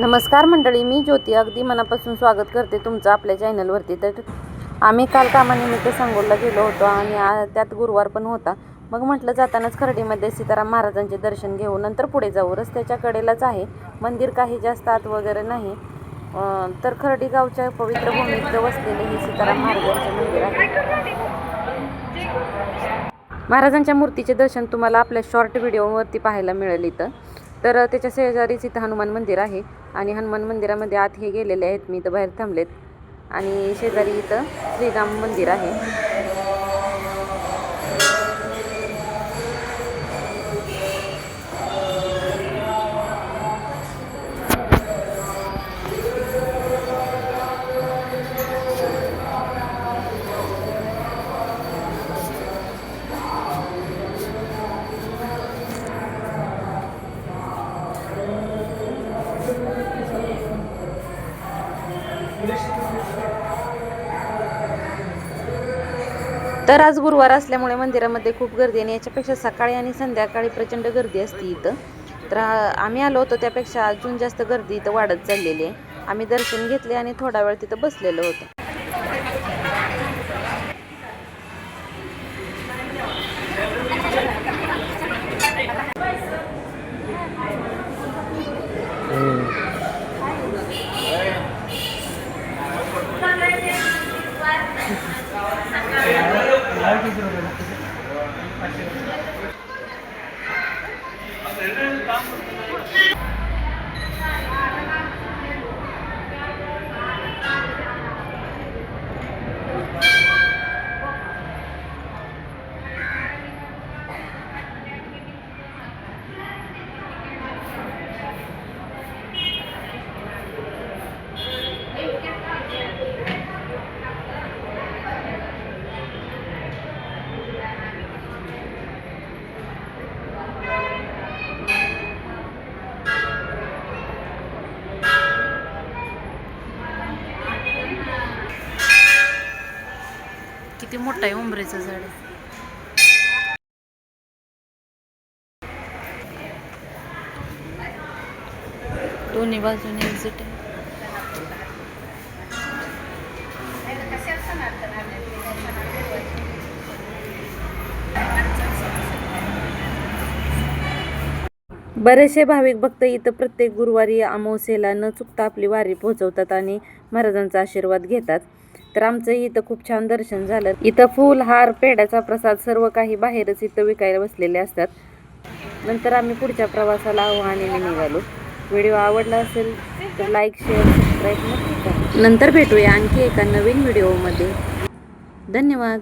नमस्कार मंडळी मी ज्योती. अगदी मनापासून स्वागत करते तुमचं आपल्या चॅनलवरती. तर आम्ही काल कामानिमित्त सांगोलला गेलो होतो आणि आ- त्यात गुरुवार पण होता. मग म्हटलं जातानाच खर्डीमध्ये सीताराम महाराजांचे दर्शन घेऊ. नंतर पुढे जाऊ. रस्त्याच्या कडेलाच आहे. मंदिर काही जास्त आत वगैरे नाही. तर खर्डी गावच्या पवित्र भूमीत वसलेले हे सीताराम महाराजांचे मंदिर आहे. महाराजांच्या मूर्तीचे दर्शन तुम्हाला आपल्या शॉर्ट व्हिडिओवरती पाहायला मिळेल इथं. तर त्याच्या शेजारीच इथं हनुमान मंदिर आहे आणि हनुमान मंदिरामध्ये आत हे गेलेले आहेत मी इथं बाहेर थांबलेत. आणि शेजारी इथं श्रीराम मंदिर आहे. तर आज गुरुवार असल्यामुळे मंदिरामध्ये खूप गर्दी आणि याच्यापेक्षा सकाळी आणि संध्याकाळी प्रचंड गर्दी असते इथं. तर आम्ही आलो होतो त्यापेक्षा अजून जास्त गर्दी इथं वाढत चाललेली आहे. आम्ही दर्शन घेतले आणि थोडा वेळ तिथं बसलेलो होतो. 들어가요. किती मोठं आहे उंबरेचं झाड? दोन्ही बाजूने एक्झिट आहे. बरेचसे भाविक भक्त इथं प्रत्येक गुरुवारी अमावस्येला न चुकता आपली वारी पोहोचवतात आणि महाराजांचा आशीर्वाद घेतात. तर आमचंही इथं खूप छान दर्शन झालं. इथं फूल हार पेड्याचा प्रसाद सर्व काही बाहेरच इथं विकायला बसलेले असतात. नंतर आम्ही पुढच्या प्रवासाला आव्हानेने निघालो. व्हिडिओ आवडला असेल तर लाईक शेअर सबस्क्राईब नक्की करा. नंतर भेटूया आणखी एका नवीन व्हिडिओमध्ये. धन्यवाद.